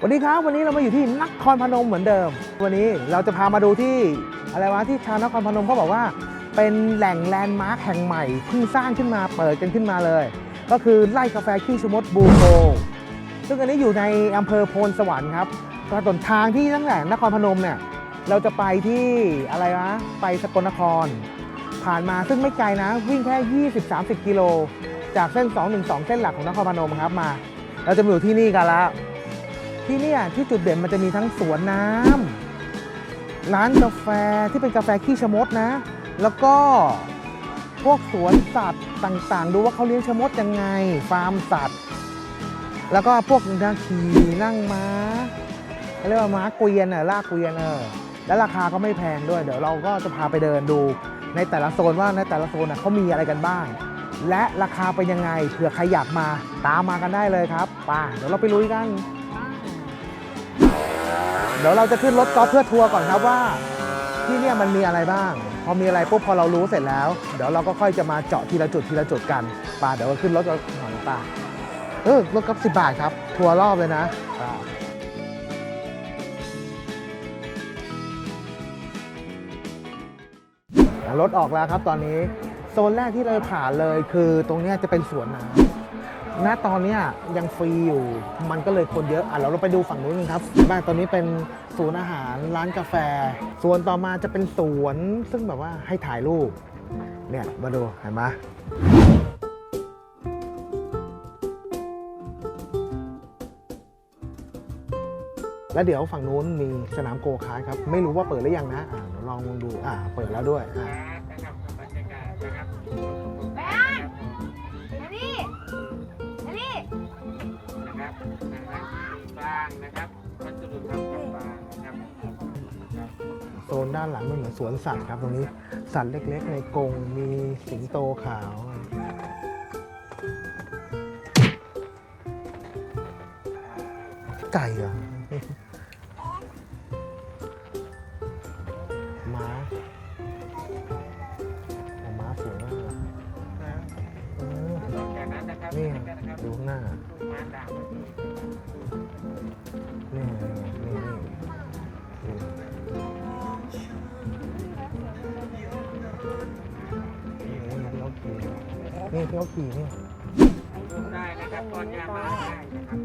สวัสดีครับวันนี้เรามาอยู่ที่นครพนมเหมือนเดิม วันนี้เราจะพามาดูที่อะไรวะที่ชาวนครพนมเขาบอกว่า เป็นแหล่งแลนด์มาร์คแห่งใหม่เพิ่งสร้างขึ้นมาเปิดกันขึ้นมาเลย ก็คือไร่กาแฟขี้ชมดบูโกซึ่งอันนี้อยู่ในอำเภอโพนสวรรค์ครับก็ต้นทางที่ตั้งแต่นครพนมเนี่ยเราจะไปที่อะไรวะไปสกลนคร ผ่านมาซึ่งไม่ไกลนะ วิ่งแค่ 20-30 กิโล จากเส้น 212 เส้นหลักของนครพนมครับมา เราจะมาอยู่ที่นี่กันแล้ว ที่เนี่ยที่จุดเด่นมันจะมีทั้งสวนน้ำร้านกาแฟที่เป็นกาแฟขี้ชะมดนะ แล้วก็พวกสวนสัตว์ต่างๆ ดูว่าเขาเลี้ยงชะมดยังไง ฟาร์มสัตว์ แล้วก็พวกนั่งขี่นั่งม้าเขาเรียกว่าม้าเกวียนเออลากเกวียนเออแล้วราคาก็ไม่แพงด้วย เดี๋ยวเราก็จะพาไปเดินดู ในแต่ละโซนว่าในแต่ละโซนเขามีอะไรกันบ้าง และราคาเป็นยังไงเผื่อใครอยากมาตามมากันได้เลยครับไป่าเดี๋ยวเราไปลุยกัน เดี๋ยวเราจะขึ้นรถกอล์ฟเพื่อทัวร์ก่อนครับว่า ที่เนี่ยมันมีอะไรบ้าง พอมีอะไรปุ๊บพอเรารู้เสร็จแล้ว เดี๋ยวเราก็ค่อยจะมาเจาะทีละจุดทีละจุดกันป่าเดี๋ยวเราขึ้นรถก่อนป่าเออรถกอล์ฟสิบบาทครับ ทัวร์รอบเลยนะป่ารถออกแล้วครับตอนนี้โซนแรกที่เราผ่านเลยคือตรงนี้จะเป็นสวนน้ำ ณตอนนี้ยังฟรีอยู่ มันก็เลยคนเยอะ อะเราเราไปดูฝั่งนู้นกันครับบ้านตอนนี้เป็นศูนย์อาหารร้านกาแฟ ส่วนต่อมาจะเป็นสวน ซึ่งแบบว่าให้ถ่ายรูป เนี่ย มาดูเห็นไหมแล้วเดี๋ยวฝั่งนู้นมีสนามโกคาร์ทครับ ไม่รู้ว่าเปิดหรือยังนะ อ่าเดี๋ยวลองดู อ่า เปิดแล้วด้วย อ่า ด้านหลังมันเหมือนสวนสัตว์ครับตรงนี้สัตว์เล็ก ๆ ในกรงมีสิงโตขาวไก่เหรอ นี่ที่เขาขี่นี่ลูกได้นะครับตอนยามาได้นะครับ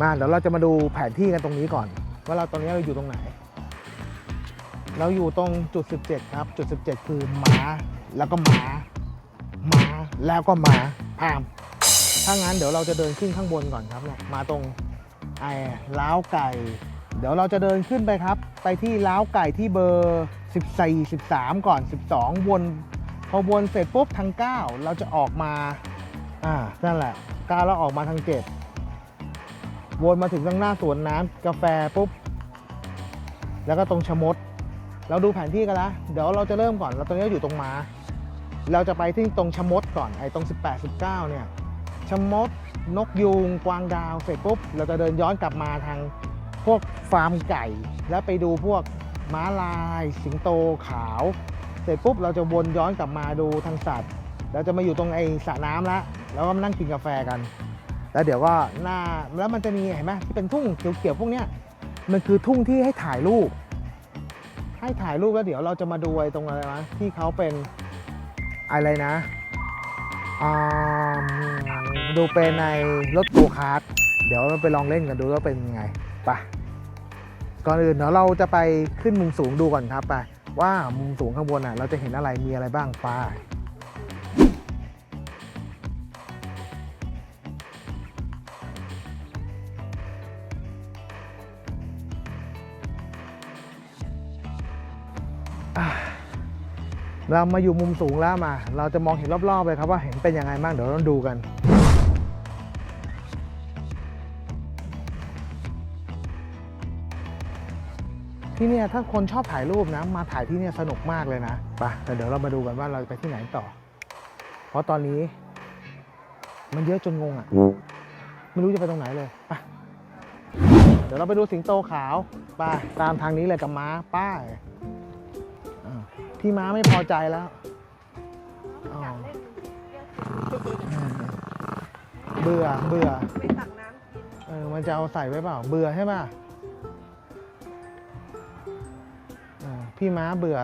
มาเดี๋ยวเราจะมาดูแผนที่กันตรงนี้ก่อน ว่าเราตอนนี้เราอยู่ตรงไหน เราอยู่ตรงจุด 17 ครับ จุด 17 คือม้าแล้วก็ม้าม้าแล้วก็ม้าพาม ถ้างั้นเดี๋ยวเราจะเดินขึ้นข้างบนก่อนครับเนี่ยมาตรงไอ้ล้าวไก่ เดี๋ยวเราจะเดินขึ้นไปครับ ไปที่ล้าวไก่ที่เบอร์ 14 13 ก่อน 12 วนพอวนเสร็จปุ๊บทาง 9 เราจะออกมาอ่านั่นแหละ9แล้วออกมาทาง 7 วนมาถึงตรงหน้าสวนน้ำกาแฟปุ๊บ แล้วก็ตรงชะมด เราดูแผนที่กันแล้วเดี๋ยวเราจะเริ่มก่อนเราตอนนี้อยู่ตรงมา เราจะไปที่ตรงชะมดก่อนไอ้ตรง 18 19 เนี่ย ชมด นกยูงกวางดาวเสร็จปุ๊บเราจะเดินย้อนกลับมาทางพวกฟาร์มไก่ แล้วไปดูพวกม้าลาย สิงโตขาว เสร็จปุ๊บเราจะวนย้อนกลับมาดูทางสัตว์เราจะมาอยู่ตรงไอ้สระน้ำละแล้วก็มานั่งกินกาแฟกัน แล้วเดี๋ยวก็หน้าแล้วมันจะมีเห็นไหมที่เป็นทุ่งเขียวๆพวกเนี้ยมันคือทุ่งที่ให้ถ่ายรูป ให้ถ่ายรูปแล้วเดี๋ยวเราจะมาดูไอ้ตรงอะไรวะที่เขาเป็นอะไรนะอ่า ดูเป็นในรถโกคาร์ทเดี๋ยวเราไปลองเล่นกันดูว่าเป็นยังไงไปก่อนอื่นเดี๋ยวเราจะไปขึ้นมุมสูงดูก่อนครับไปว่ามุมสูงข้างบนอะเราจะเห็นอะไรมีอะไรบ้างไปอะเรามาอยู่มุมสูงแล้วมา เราจะมองเห็นรอบๆเลยครับว่าเห็นเป็นยังไงบ้างเดี๋ยวเราดูกัน ที่เนี่ยถ้าคนชอบถ่ายรูปนะ มาถ่ายที่เนี่ยสนุกมากเลยนะไปแต่เดี๋ยวเรามาดูกันว่าเราไปที่ไหนต่อ เพราะตอนนี้ มันเยอะจนงงอะไม่รู้จะไปตรงไหนเลยไปดี๋ยวเราไปดูสิงโตขาวไป้าตามทางนี้เลยกับม้าป้ายอ่าพี่ม้าไม่พอใจแล้วอ๋อเบื่อเบื่อไปตักน้ำกินเออมันจะเอาใส่ไว้เปล่า เบื่อใช่ป่ะ พี่ม้าเบื่อ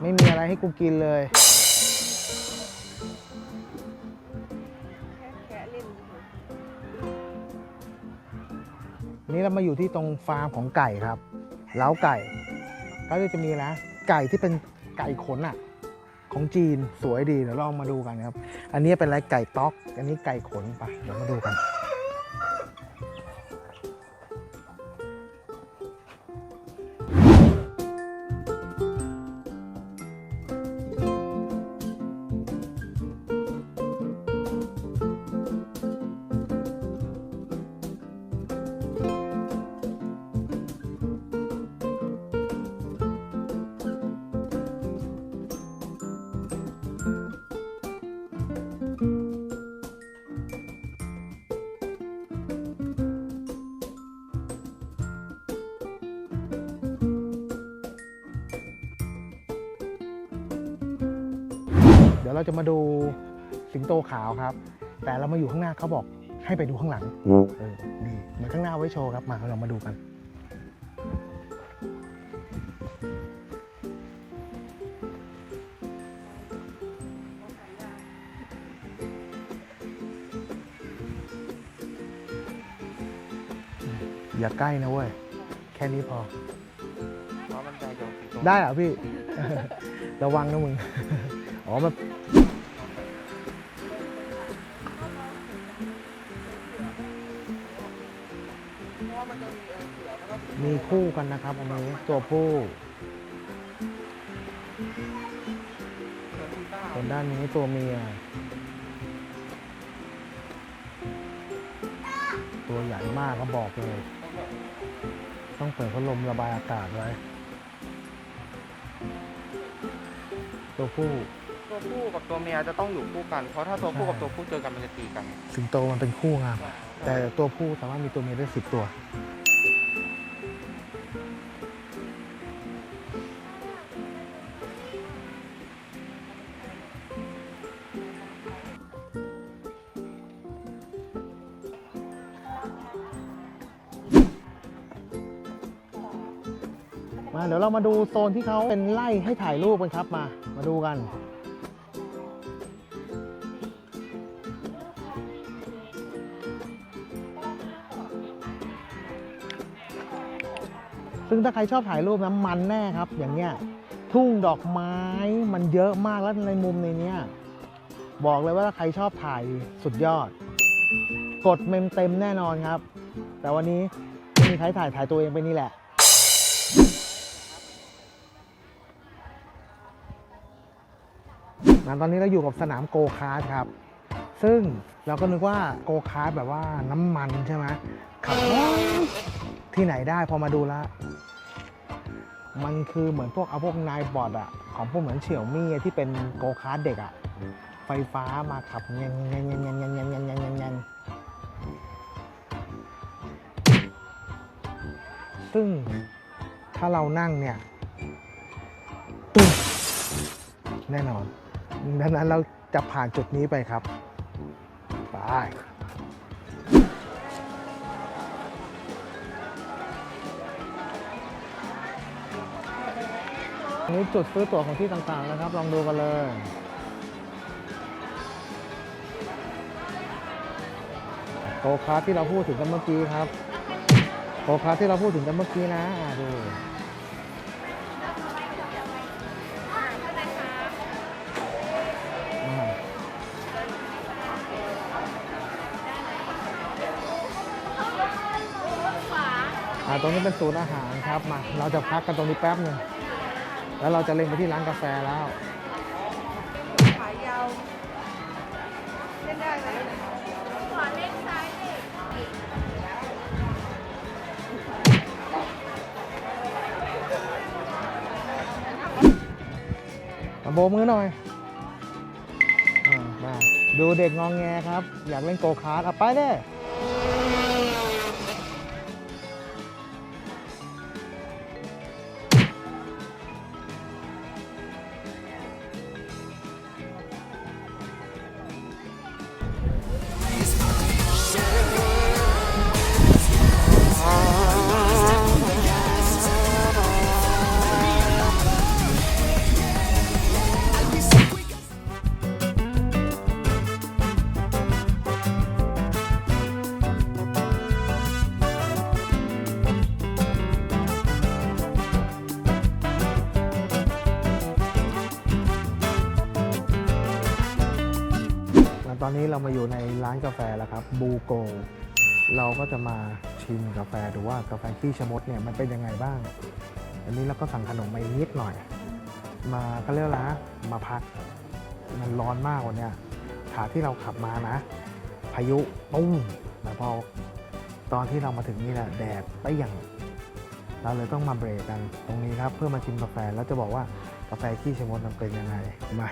ไม่มีอะไรให้กูกินเลย แค่เล่นนี่เรามาอยู่ที่ตรงฟาร์มของไก่ครับเล้าไก่ก็จะมีนะ ไก่ที่เป็นไก่ขนอะของจีนสวยดีเดี๋ยวลองมาดูกันครับ อันนี้เป็นอะไรไก่ต๊อก อันนี้ไก่ขนไปเดี๋ยวมาดูกัน ดี๋ยวเราจะมาดูสิงโตขาวครับ แต่เรามาอยู่ข้างหน้าเขาบอกให้ไปดูข้างหลังเออดีเหมือนข้างหน้าเอาไว้โชว์ครับมาเรามาดูกัน อย่าใกล้นะเว้ย แค่นี้พอเพราะมันใจโยงสิงโตได้เหรอพี่ ระวังนะมึง อ๋อมัน มีคู่กันนะครับอันนี้ตัวผู้ส่วนด้านนี้ตัวเมีย ตัวใหญ่มากก็บอกเลย ต้องเปิดพัดลมระบายอากาศไว้ ตัวผู้ตัวผู้กับตัวเมียจะต้องอยู่คู่กัน เพราะถ้าตัวผู้กับตัวผู้เจอกันมันจะตีกัน สิงโตมันเป็นคู่ครับแต่ตัวผู้สามารถมีตัวเมียได้สิบตัว มาเดี๋ยวเรามาดูโซนที่เขาเป็นไล่ให้ถ่ายรูปกันครับมา มาดูกัน ซึ่งถ้าใครชอบถ่ายรูปนะมันแน่ครับ อย่างเงี้ยทุ่งดอกไม้มันเยอะมากแล้วในมุมในเนี้ยบอกเลยว่าถ้าใครชอบถ่ายสุดยอด กดเมมเต็มแน่นอนครับ แต่วันนี้ไม่มีใครถ่ายถ่ายตัวเองไปนี่แหละ นะตอนนี้เราอยู่กับสนามโกคาร์ทครับ ซึ่งเราก็นึกว่าโกคาร์ทแบบว่าน้ำมันใช่ไหมขับที่ไหนได้พอมาดูแล้วมันคือเหมือนพวกเอาพวกนายบอดอะของพวกเหมือนเฉียวมี่ที่เป็นโกคาร์ทเด็กอะไฟฟ้ามาขับเงี้ยเงี้ยเงี้ยเงี้ยเงี้ยเงี้ยเงี้ยเงี้ยเงี้ยเงี้ยซึ่งถ้าเรานั่งเนี่ยตึ้งแน่นอน ดังนั้นเราจะผ่านจุดนี้ไปครับ ไป นี้จุดซื้อตั๋วของที่ต่างๆนะครับ ลองดูกันเลยโกคาที่เราพูดถึงกันเมื่อกี้ครับโกคาที่เราพูดถึงกันเมื่อกี้นะดู ตรงนี้เป็นศูนย์อาหารครับมาเราจะพักกันตรงนี้แป๊บหนึ่งแล้วเราจะเล็งไปที่ร้านกาแฟแล้วขายาวเล่นได้ไหมขอเล่นซ้ายดิโบมือหน่อยอมาดูเด็กงองแงครับ อยากเล่นโกคาร์ดเอาไปเด้ อนนี้เรามาอยู่ในร้านกาแฟแล้วครับบูโกเราก็จะมาชิมกาแฟดูว่ากาแฟขี้ชะมดเนี่ยมันเป็นยังไงบ้าง อันนี้เราก็สั่งขนมมาอีกนิดหน่อย มาก็เรียกแล้วนะมาพัก มันร้อนมากวันเนี้ยขาที่เราขับมานะ พายุตุ้มแต่พอตอนที่เรามาถึงนี่แหละแดดไปอย่าง เราเลยต้องมาเบรกกันตรงนี้ครับ เพื่อมาชิมกาแฟแล้วจะบอกว่ากาแฟขี้ชะมดมันเป็นยังไงมา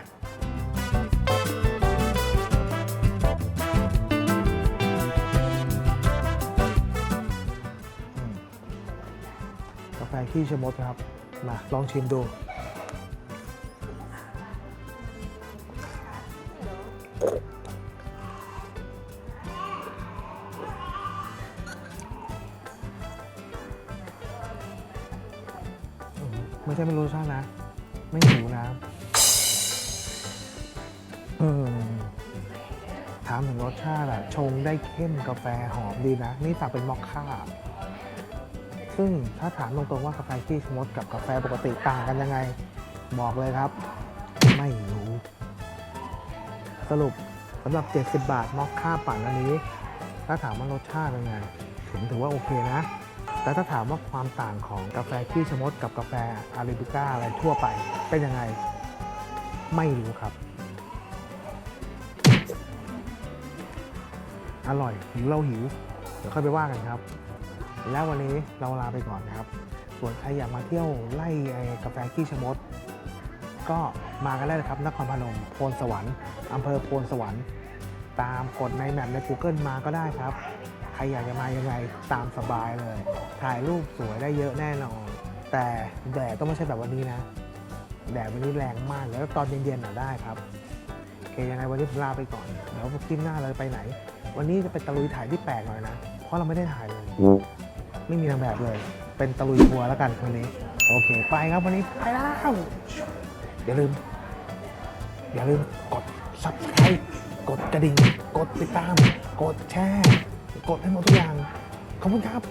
กาแฟขี้ชะมดนะครับ มาลองชิมดูไม่ใช่ไม่รู้ชาตินะ ไม่หิวนะเออถามถึงรสชาติอะชงได้เข้มกาแฟหอมดีนะ นี่สั่งเป็นมอคค่า ซึ่งถ้าถามตรงๆว่ากาแฟขี้ชะมดกับกาแฟปกติต่างกันยังไง บอกเลยครับ ไม่รู้ สรุปสำหรับ 70 บาทมอคค่าปั่นอันนี้ ถ้าถามว่ารสชาติเป็นไงผมถือว่าโอเคนะ แต่ถ้าถามว่าความต่างของกาแฟขี้ชะมดกับกาแฟอาราบิก้าอะไรทั่วไปเป็นยังไง ไม่รู้ครับ อร่อยหิวเราหิว เดี๋ยวค่อยไปว่ากันครับ แล้ววันนี้เราลาไปก่อนนะครับ ส่วนใครอยากมาเที่ยวไล่ไอกาแฟขี้ชะมด ก็มากันได้เลยครับ นครพนมโพนสวรรค์อำเภอโพนสวรรค์ ตามกดในแมปใน Google มาก็ได้ครับ ใครอยากจะมายังไงตามสบายเลย ถ่ายรูปสวยได้เยอะแน่นอน แต่แดดต้องไม่ใช่แบบวันนี้นะ แดดวันนี้แรงมากแล้วตอนเย็นๆน่ะได้ครับโอเคยังไงวันนี้ผมลาไปก่อนเดี๋ยวคลิปหน้าเราไปไหน วันนี้จะเป็นตะลุยถ่ายที่แปลกหน่อยนะ เพราะเราไม่ได้ถ่ายเลย ไม่มีนางแบบเลย เป็นตะลุยทัวร์แล้วกันวันนี้ โอเค ไปครับวันนี้ไปแล้วอย่าลืม อย่าลืมกด subscribe กดกระดิ่ง กดติดตาม กดแชร์ กดให้หมดทุกอย่าง ขอบคุณครับ